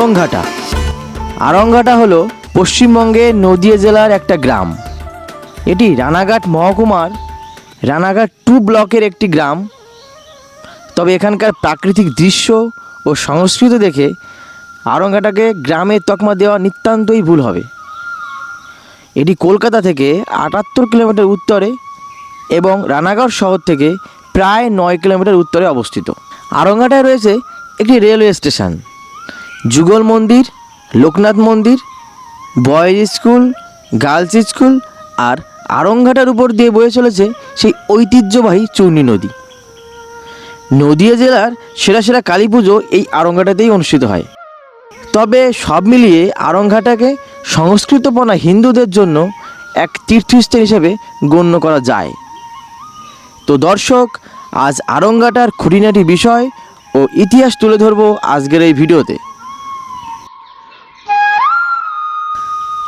আরংঘাটা। আরংঘাটা হলো পশ্চিমবঙ্গে নদিয়া জেলার একটা গ্রাম। এটি রানাঘাট মহকুমার রানাঘাট টু ব্লকের একটি গ্রাম। তবে এখানকার প্রাকৃতিক দৃশ্য ও সংস্কৃতি দেখে আরংঘাটাকে গ্রামের তকমা দেওয়া নিতান্তই ভুল হবে। এটি কলকাতা থেকে আটাত্তর কিলোমিটার উত্তরে এবং রানাঘাট শহর থেকে প্রায় নয় কিলোমিটার উত্তরে অবস্থিত। আরংঘাটায় রয়েছে একটি রেলওয়ে স্টেশন। যুগল মন্দির, লোকনাথ মন্দির, বয়েজ স্কুল, গার্লস স্কুল আর আরংঘাটার উপর দিয়ে বয়ে চলেছে সেই ঐতিহ্যবাহী চূর্ণী নদী। নদিয়া জেলার সেরা সেরা কালী পুজো এই আরংঘাটাতেই অনুষ্ঠিত হয়। তবে সব মিলিয়ে আরংঘাটাকে সংস্কৃতপনা হিন্দুদের জন্য এক তীর্থস্থান হিসেবে গণ্য করা যায়। তো দর্শক, আজ আরংঘাটার খুঁটিনাটি বিষয় ও ইতিহাস তুলে ধরবো আজকের এই ভিডিওতে।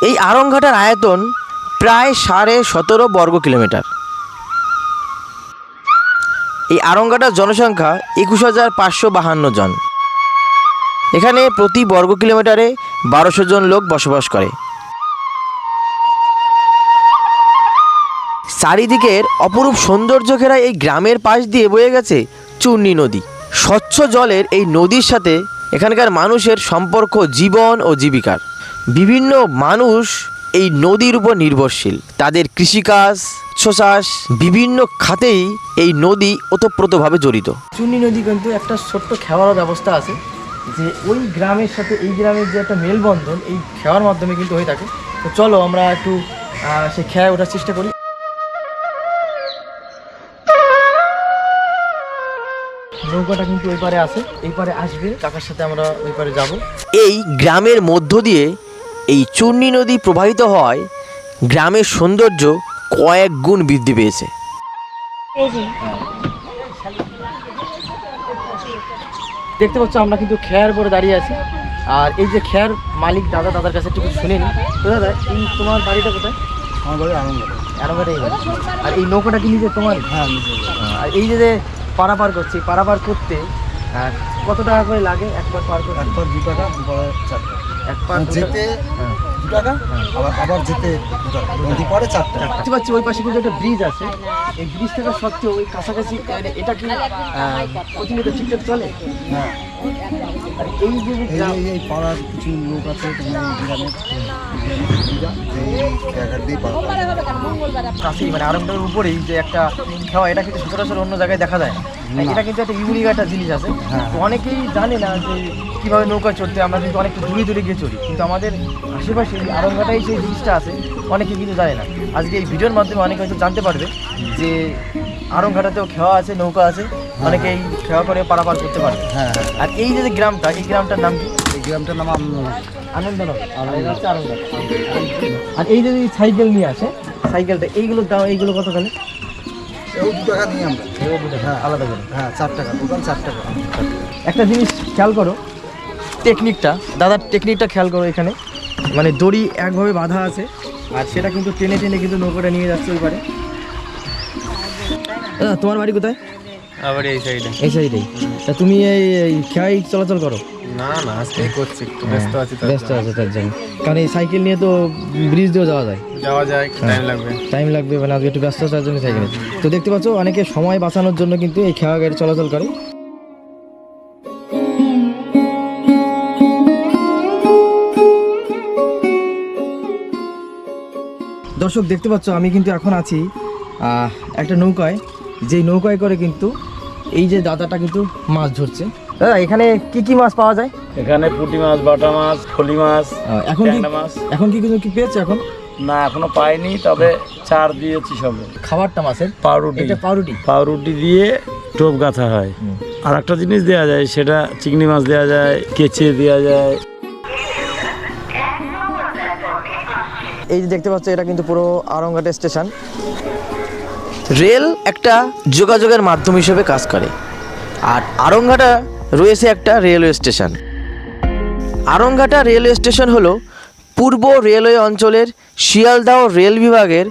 এই আরংঘাটার আয়তন প্রায় সাড়ে সতেরো বর্গ কিলোমিটার। এই আরংঘাটার জনসংখ্যা একুশ হাজার পাঁচশো বাহান্ন জন। এখানে প্রতি বর্গ কিলোমিটারে বারোশো জন লোক বসবাস করে। চারিদিকের অপরূপ সৌন্দর্য ঘেরা এই গ্রামের পাশ দিয়ে বয়ে গেছে চূর্ণী নদী। স্বচ্ছ জলের এই নদীর সাথে এখানকার মানুষের সম্পর্ক জীবন ও জীবিকার। বিভিন্ন মানুষ এই নদীর উপর নির্ভরশীল। তাদের কৃষিকাজ চাষ বিভিন্ন খাতেই এই নদী ওতপ্রোতভাবে জড়িত। চুন্নি নদী কিন্তু একটা ছোট্ট খেওয়ারও ব্যবস্থা আছে যে ওই গ্রামের সাথে এই গ্রামের যে একটা মেলবন্ধন এই খেওয়ার মাধ্যমে কিন্তু হয়ে থাকে। তো চলো আমরা একটু সেই খেয়ায় ওঠার চেষ্টা করি। নৌকাটা কিন্তু ওই পারে আছে এই পারে আসবে কাকার সাথে আমরা ওই পারে যাব। এই গ্রামের মধ্য দিয়ে এই চূর্ণী নদী প্রবাহিত হয় গ্রামের সৌন্দর্য কয়েক গুণ বৃদ্ধি পেয়েছে। দেখতে পাচ্ছ আমরা কিন্তু খেয়ার পরে দাঁড়িয়ে আছি। আর এই যে খেয়ার মালিক দাদা দাদার কাছে একটু শুনে নি তো দাদা এই তোমার বাড়িটা কোথায়? আমার বাড়ি আনন্দ এরকমটাই বাড়ি। আর এই নৌকাটা কি নিজে তোমার? হ্যাঁ আর এই যে যে পারাপার করছি পারাপার করতে আহ, কত টাকা করে লাগে? একবার পার করতে একবার দু টাকা দুবার চার টাকা। এক পার মানে যেতে দু টাকা আবার আবার যেতে দু টাকা। নদী পরে চার টাকা। দেখতে পাচ্ছি ওই পাশে কিন্তু একটা ব্রিজ আছে। এই ব্রিজ থাকা সত্ত্বেও ওই কাছাকাছি মানে এটা কি প্রতিনিয়ত ঠিকঠাক চলে? হ্যাঁ। আর এই যে এই গ্রাম- এই- এই পাড়ার কিছু লোক আছে কাছেই মানে আরামটার উপরেই যে একটা খাওয়া এটা কিন্তু সচরাচর অন্য জায়গায় দেখা যায় না। এটা কিন্তু একটা ইউনিক একটা জিনিস আছে। হ্যাঁ। তো অনেকেই জানে না যে কীভাবে নৌকা চড়তে আমরা কিন্তু অনেক দূরে দূরে গিয়ে চড়ি। কিন্তু আমাদের আশেপাশে আরঙ্গাটাই সেই জিনিসটা আছে। অনেকে কিন্তু জানে না। আজকে এই ভিডিওর মাধ্যমে অনেকে হয়তো জানতে পারবে যে আরংঘাটাতেও খেওয়া আছে নৌকা আছে। অনেকে এই খেওয়া করে পারাপার করতে পারবে। হ্যাঁ। আর এই যে গ্রামটা এই গ্রামটার নাম কি? এই গ্রামটার নাম আনন্দ আনন্দনগর। আর এই যে যে সাইকেল নিয়ে আসে সাইকেলটা এইগুলোর দাম এইগুলো কত খালি এই দু টাকা নিই আমরা। হ্যাঁ। আলাদা করে? হ্যাঁ চার টাকা টোটাল চার টাকা। একটা জিনিস খেয়াল করো টেকনিকটা দাদার টেকনিকটা খেয়াল করো এখানে। মানে দড়ি একভাবে বাঁধা আছে আর সেটা কিন্তু টেনে টেনে কিন্তু নৌকাটা নিয়ে যাচ্ছে ওই পারে। দাদা তোমার বাড়ি কোথায়? আবার এই সাইডে এই সাইডেই তা তুমি এই এই খেয়াই চলাচল করো। না না আজকেই করছি একটু ব্যস্ত আছি তো ব্যস্ত আছে তার জন্য। কারণ এই সাইকেল নিয়ে তো ব্রিজ দিয়েও যাওয়া যায়। যাওয়া যায় টাইম লাগবে। টাইম লাগবে মানে আজকে একটু ব্যস্ত আসার জন্য সাইকেল তো দেখতে পাচ্ছ অনেকে সময় বাঁচানোর জন্য কিন্তু এই খেয়া গাড়ি চলাচল করে। দর্শক দেখতে পাচ্ছ আমি কিন্তু এখন আছি আহ, একটা নৌকায়। যেই নৌকায় করে কিন্তু এই যে দাদাটা কিন্তু মাছ ধরছে। দাদা এখানে কি কি মাছ পাওয়া যায়? এখানে পুঁটি মাছ বাটা মাছ ফলি মাছ এখন কি মাছ। এখন কি কিছু কি পেয়েছে এখন? না এখনও পাইনি তবে চার দিয়েছি সবে। খাবারটা মাছের? পাউরুটি। এটা পাউরুটি? পাউরুটি দিয়ে টোপ গাঁথা হয়। আর একটা জিনিস দেওয়া যায় সেটা চিংড়ি মাছ দেওয়া যায় কেচে দেওয়া যায়। এই যে দেখতে পাচ্ছ এটা কিন্তু পুরো আরংঘাট স্টেশন। রেল একটা যোগাযোগের মাধ্যম হিসেবে কাজ করে। আর আরংঘাটা রয়েছে একটা railway station. Aranghata railway station হলো পূর্ব রেলওয়ে অঞ্চলের শিয়ালদাহ রেল বিভাগের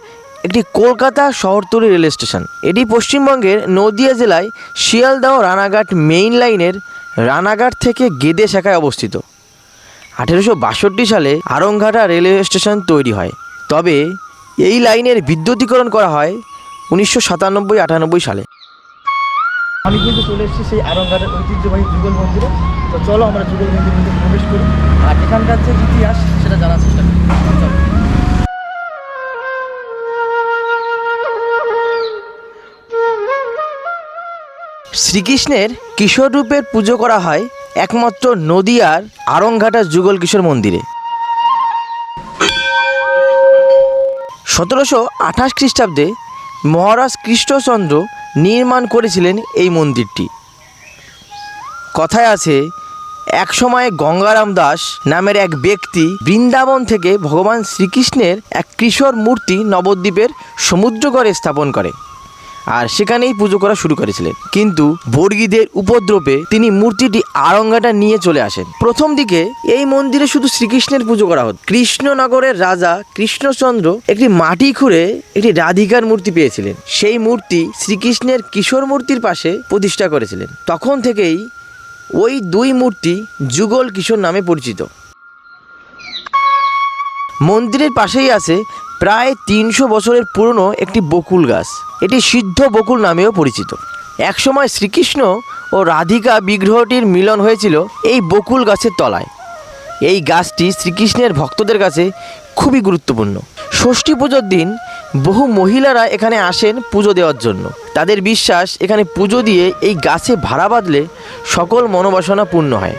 একটি কলকাতা শহরতলি রেল স্টেশন। এটি পশ্চিমবঙ্গের নদিয়া জেলায় শিয়ালদাহ রানাঘাট মেইন লাইনের রানাঘাট থেকে গেদে শাখায় অবস্থিত। আঠেরোশো বাষট্টি সালে আরংঘাটা রেলওয়ে স্টেশন তৈরি হয়। তবে এই লাইনের বিদ্যুতীকরণ করা হয় উনিশশো সাতানব্বই আটানব্বই সালে। আমি কিন্তু চলে এসেছি সেই আরংঘাটের ঐতিহ্যবাহী যুগল মন্দিরে। তো চলো আমরা যুগল মন্দিরের মধ্যে প্রবেশ করি। আর এখানকার যে ইতিহাস, সেটা জানার চেষ্টা করি। শ্রীকৃষ্ণের কিশোর রূপের পুজো করা হয় একমাত্র নদিয়ার আরংঘাটা যুগল কিশোর মন্দিরে। সতেরোশো আঠাশ খ্রিস্টাব্দে মহারাজ কৃষ্ণচন্দ্র নির্মাণ করেছিলেন এই মন্দিরটি। কথায় আছে এক সময় গঙ্গারাম দাস নামের এক ব্যক্তি বৃন্দাবন থেকে ভগবান শ্রীকৃষ্ণের এক কিশোর মূর্তি নবদ্বীপের সমুদ্রগড়ে স্থাপন করে। আর সেখানেই পুজো করা শুরু করেছিলেন। কিন্তু বর্গীদের উপদ্রবে তিনি মূর্তিটি আরঙ্গাটা নিয়ে চলে আসেন। প্রথম দিকে এই মন্দিরে শুধু শ্রীকৃষ্ণের পুজো করা হতো। কৃষ্ণনগরের রাজা কৃষ্ণচন্দ্র একটি মাটি খুঁড়ে একটি রাধিকার মূর্তি পেয়েছিলেন। সেই মূর্তি শ্রীকৃষ্ণের কিশোর মূর্তির পাশে প্রতিষ্ঠা করেছিলেন। তখন থেকেই ওই দুই মূর্তি যুগল কিশোর নামে পরিচিত। মন্দিরের পাশেই আছে প্রায় তিনশো বছরের পুরনো একটি বকুল গাছ। এটি সিদ্ধ বকুল নামেও পরিচিত। একসময় শ্রীকৃষ্ণ ও রাধিকা বিগ্রহটির মিলন হয়েছিল এই বকুল গাছের তলায়। এই গাছটি শ্রীকৃষ্ণের ভক্তদের কাছে খুবই গুরুত্বপূর্ণ। ষষ্ঠী পুজোর দিন বহু মহিলারা এখানে আসেন পুজো দেওয়ার জন্য। তাদের বিশ্বাস, এখানে পুজো দিয়ে এই গাছে ভাড়া বাঁধলে সকল মনোবাসনা পূর্ণ হয়।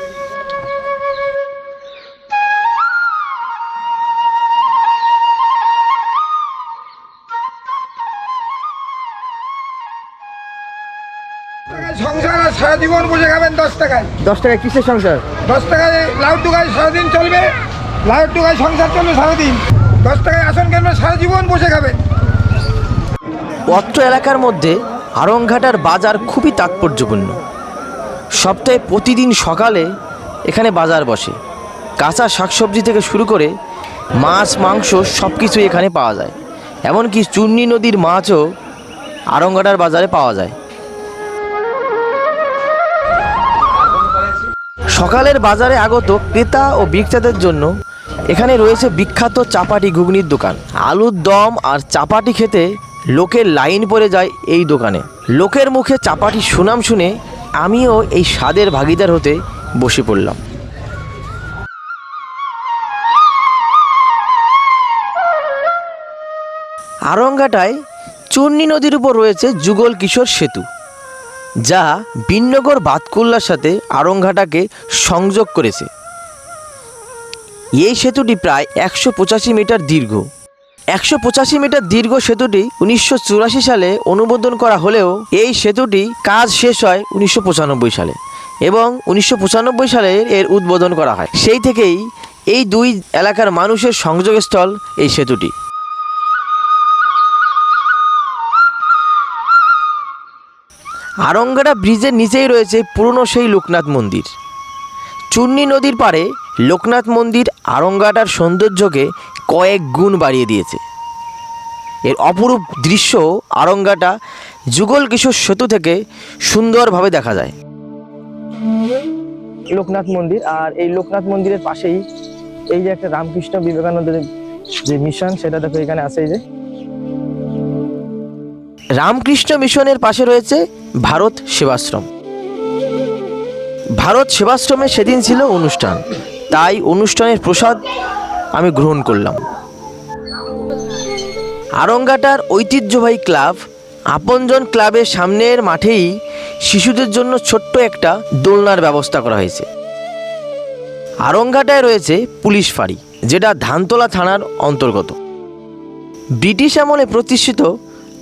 জীবন বসে খাবেন দশ টাকায়। দশ টাকা কিসের সংসার? দশ টাকায় লাউডু গায়ে সারাদিন চলবে লাউডু গায়ে সংসার চলবে সারাদিন। দশ টাকায় আসন কিনবেন সারা জীবন বসে খাবেন। অত্র এলাকার মধ্যে আরংঘাটার বাজার খুবই তাৎপর্যপূর্ণ। সপ্তাহে প্রতিদিন সকালে এখানে বাজার বসে। কাঁচা শাকসবজি থেকে শুরু করে মাছ মাংস সব কিছুই এখানে পাওয়া যায়। এমনকি চূর্ণী নদীর মাছও আরংঘাটার বাজারে পাওয়া যায়। সকালের বাজারে আগত ক্রেতা ও বিক্রেতাদের জন্য এখানে রয়েছে বিখ্যাত চাপাটি ঘুগনির দোকান। আলুর দম আর চাপাটি খেতে লোকের লাইন পড়ে যায় এই দোকানে। লোকের মুখে চাপাটি সুনাম শুনে আমিও এই স্বাদের ভাগিদার হতে বসে পড়লাম। আরঙ্গাটায় চূর্ণী নদীর উপর রয়েছে যুগল কিশোর সেতু। যা বিন্নগর বাতকুল্লার সাথে আরংঘাটাকে সংযোগ করেছে। এই সেতুটি প্রায় একশো পঁচাশি মিটার দীর্ঘ। একশো পঁচাশি মিটার দীর্ঘ সেতুটি উনিশশো চুরাশি সালে অনুমোদন করা হলেও এই সেতুটি কাজ শেষ হয় উনিশশো পঁচানব্বই সালে এবং উনিশশো পঁচানব্বই সালে এর উদ্বোধন করা হয়। সেই থেকেই এই দুই এলাকার মানুষের সংযোগস্থল এই সেতুটি। আরঙ্গাটা ব্রিজের নিচেই রয়েছে পুরনো সেই লোকনাথ মন্দির। চূর্ণী নদীর পাড়ে লোকনাথ মন্দির আরঙ্গাটার সৌন্দর্যকে কয়েক গুণ বাড়িয়ে দিয়েছে। এর অপরূপ দৃশ্য আরঙ্গাটা যুগল কিশোর সেতু থেকে সুন্দরভাবে দেখা যায়। লোকনাথ মন্দির আর এই লোকনাথ মন্দিরের পাশেই এই যে একটা রামকৃষ্ণ বিবেকানন্দের যে মিশন, সেটা দেখো এখানে আছে যে। রামকৃষ্ণ মিশনের পাশে রয়েছে ভারত সেবাশ্রম। ভারত সেবাশ্রমে সেদিন ছিল অনুষ্ঠান। তাই অনুষ্ঠানের প্রসাদ আমি গ্রহণ করলাম। আরঙ্গাটার ঐতিহ্যবাহী ক্লাব আপনজন ক্লাবের সামনের মাঠেই শিশুদের জন্য ছোট্ট একটা দোলনার ব্যবস্থা করা হয়েছে। আরঙ্গাটায় রয়েছে পুলিশ ফাঁড়ি, যেটা ধানতলা থানার অন্তর্গত। ব্রিটিশ আমলে প্রতিষ্ঠিত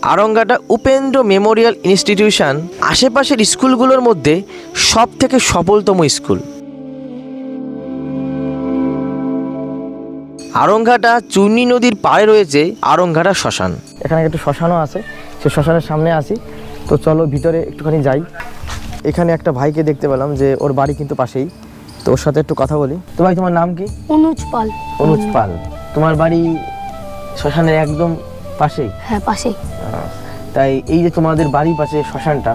আরঙ্গাটা উপেন্দ্র মেমোরিয়াল ইনস্টিটিউশন আশেপাশের স্কুলগুলোর মধ্যে সব থেকে সফলতম স্কুল। আরংঘাটা চূর্ণী নদীর পাড়ে রয়েছে আরংঘাটা শ্মশান। এখানে একটা শ্মশানও আছে সে শ্মশানের সামনে আছি। তো চলো ভিতরে একটুখানি যাই। এখানে একটা ভাইকে দেখতে পেলাম যে ওর বাড়ি কিন্তু পাশেই। তো ওর সাথে একটু কথা বলি। তো ভাই তোমার নাম কি? অনুজ পাল। অনুজ পাল। তোমার বাড়ি শ্মশানের একদম পাশেই? হ্যাঁ পাশেই। তাই এই যে তোমাদের বাড়ির পাশে শ্মশানটা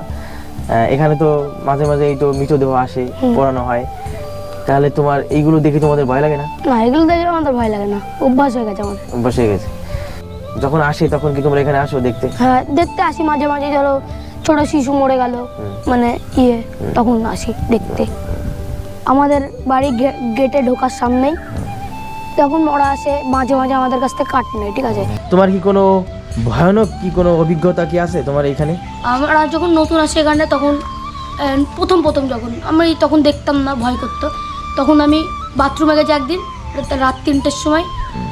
এখানে তো মাঝে মাঝে এই তো মৃতদেহ আসে পোড়ানো হয়। তাহলে তোমার এইগুলো দেখে তোমাদের ভয় লাগে না? না এগুলো দেখে আমাদের ভয় লাগে না। অভ্যাস হয়ে গেছে আমাদের। বসে গেছে। যখন আসে তখন কি তোমরা এখানে আসো দেখতে? হ্যাঁ দেখতে আসি মাঝে মাঝে ধরো ছোট শিশু মরে গেল মানে ইয়ে তখন আসি দেখতে। আমাদের বাড়ি গেটে ঢোকার সামনেই। তখন ওরা আসে মাঝে মাঝে আমাদের কাছ থেকে কাট নেয় ঠিক আছে? তোমার কি কোনো ভয়ানক কি কোনো অভিজ্ঞতা কি আছে তোমার এখানে আমরা যখন নতুন আসি এখানে তখন প্রথম প্রথম যখন আমি তখন দেখতাম না ভয় করতো। তখন আমি বাথরুমে গেছি একদিন রাত- রাত তিনটের সময়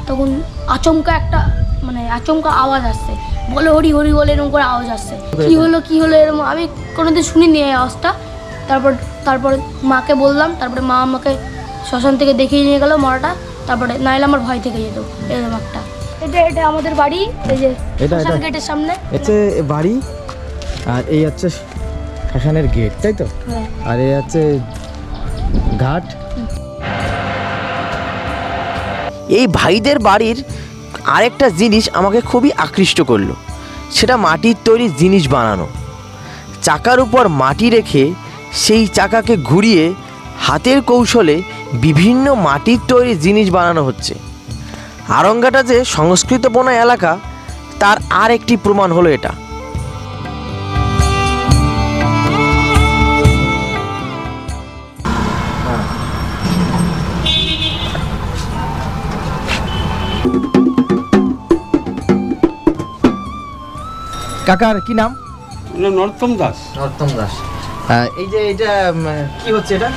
তখন আচমকা একটা মানে আচমকা আওয়াজ আসছে। বলে হরি হরি বলে এরকম করে আওয়াজ আসছে। কি হলো কি হলো এরকম আমি কোনোদিন শুনিনি এই আওয়াজটা। তারপর তারপর মাকে বললাম তারপরে মা আমাকে শ্মশান থেকে দেখিয়ে নিয়ে গেল মরাটা। তারপরে নাইলে আমার ভয় থেকে যেত এরকম একটা। এটা এটা আমাদের বাড়ি এই যে এটা- এটা? গেটের সামনে। হচ্ছে বাড়ি আর এই হচ্ছে শ্মশানের গেট তাই তো? হ্যাঁ। আর এই হচ্ছে ঘাট। এই ভাইদের বাড়ির আরেকটা জিনিস আমাকে খুবই আকৃষ্ট করল। সেটা মাটির তৈরি জিনিস বানানো। চাকার উপর মাটি রেখে সেই চাকাকে ঘুরিয়ে হাতের কৌশলে বিভিন্ন মাটির তৈরি জিনিস বানানো হচ্ছে। আরঙ্গাটা যে সংস্কৃত সংস্কৃতপনা এলাকা তার আর একটি প্রমাণ হলো এটা। কাকার কি নাম? নরোত্তম দাস। নর্তম দাস। এই যে এটা কি হচ্ছে এটা?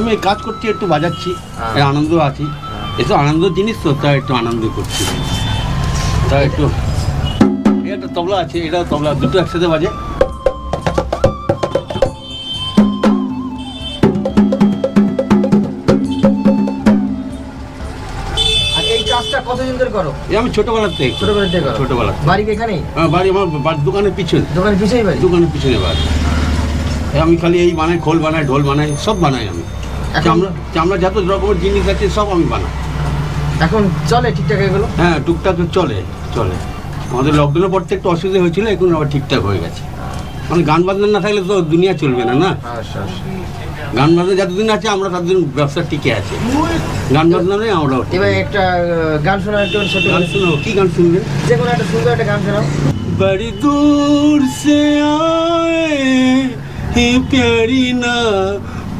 আমি কাজ করছি একটু বাজাচ্ছি এ আনন্দ আছি। এসব আনন্দ জিনিস তো তাই একটু আনন্দ করছি। তাই একটু এই একটা তবলা আছে এটা তবলা দুটো একসাথে বাজে। আর এই কাজটা কতদিন ধরে করো? এ আমি ছোটবেলার থেকে করি। ছোটবেলা থেকে। ছোটবেলা বাড়ি কি এখানেই? হ্যাঁ, বাড়ি আমার দোকানের পিছনে। দোকানের পিছেই বাড়ি? দোকানের পিছনে বাড়ি। আমি খালি এই বানাই খোল বানাই ঢোল বানাই সব বানাই আমি। চামড়া যত রকমের জিনিস আছে সব আমি বানাই। এখন চলে ঠিকঠাক এগুলো হ্যাঁ টুকটাক চলে চলে। আমাদের লকডাউনের পর থেকে একটু অসুবিধা হয়েছিল এখন আবার ঠিকঠাক হয়ে গেছে। মানে গান বাজনা না থাকলে তো দুনিয়া চলবে না না? আচ্ছা, আচ্ছা। গান বাজনা যতদিন আছে আমরা ততদিন ব্যবসা টিকে আছে। গান বাজনা নেই আমরা এবার একটা গান শোনা একটু গান শোনাও কি গান শুনবেন? যে কোনো একটা সুন্দর একটা গান শোনাও। বাড়ি দূর সে है प्यारी ना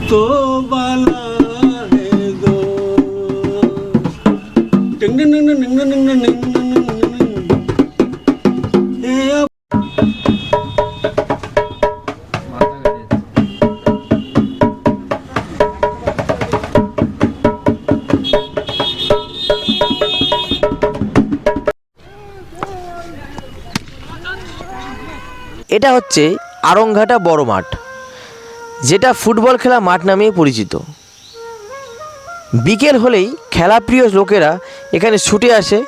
तो बाला है दो टिंग टिंग टिंग टिंग टिंग टिंग टिंग এটা হচ্ছে আরংঘাটা বড় মাঠ, যেটা ফুটবল খেলা মাঠ নামেই পরিচিত। বিকেল হলেই খেলাপ্রিয় লোকেরা এখানে ছুটে আসে।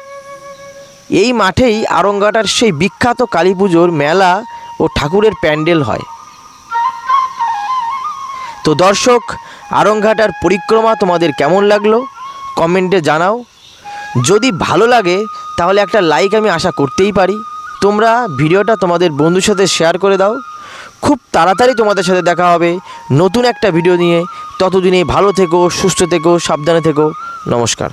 এই মাঠেই আরংঘাটার সেই বিখ্যাত কালী পুজোর মেলা ও ঠাকুরের প্যান্ডেল হয়। তো দর্শক আরংঘাটার পরিক্রমা তোমাদের কেমন লাগল? কমেন্টে জানাও। যদি ভালো লাগে, তাহলে একটা লাইক আমি আশা করতেই পারি। তোমরা ভিডিওটা তোমাদের বন্ধুর সাথে শেয়ার করে দাও। খুব তাড়াতাড়ি তোমাদের সাথে দেখা হবে। নতুন একটা ভিডিও নিয়ে। ততদিনে ভালো থেকো, সুস্থ থেকো, সাবধানে থেকো। নমস্কার।